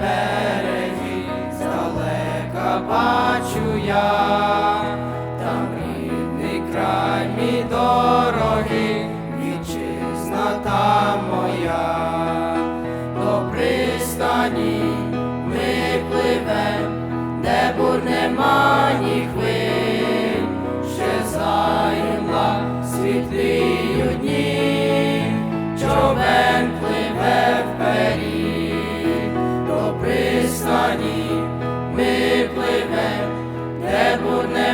береги, здалека бачу я, там рідний край мій дорогий, вітчизна та моя, до пристані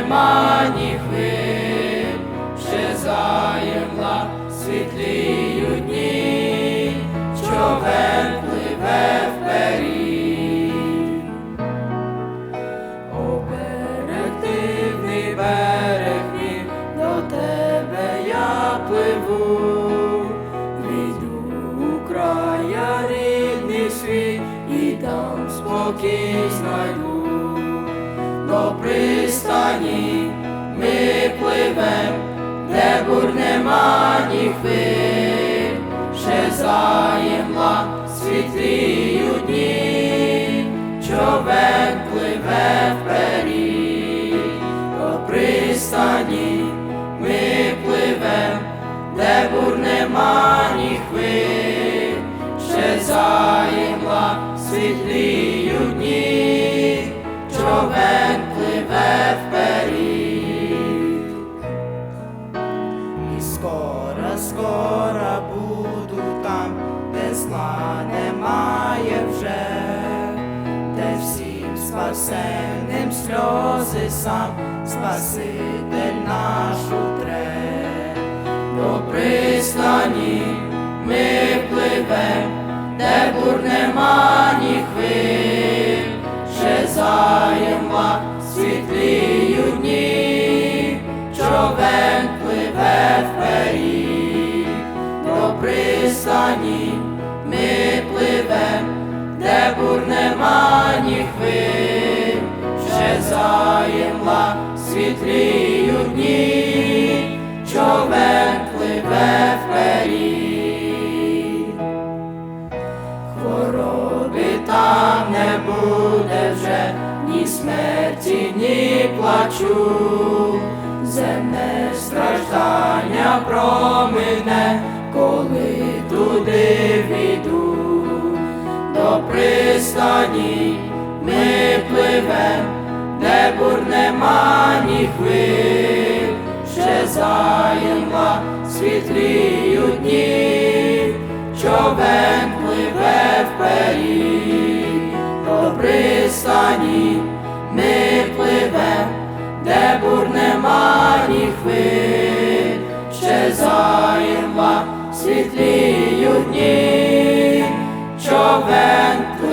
нема хвиль, ще заємла світлію дні, човен пливе вперед. О, берег дивний берег пристані ми пливем, де бур нема ні хвиль, ще заємла світлію дні, човен пливе вперед, до пристані ми пливем, де бур нема ні хвиль, ще заємла світлію дні, човен скоро, скоро буду там, де зла немає вже, де всім спасенним сльози сам Спаситель наш утре. До пристані ми пливем, де бур нема ні пристані ми пливем, де бур нема ні хвиль, заємла світлію дні, човен пливе вперед. Хвороби там не буде вже ні смерті, ні плачу, земне страждання промине, коли туди війду, до пристані. Ми пливем, де бур нема ні хвиль, ще заємла світлію дні, човен пливе вперед, до пристані. Ми пливем, де бур нема ні хвиль, ще заємла світлію than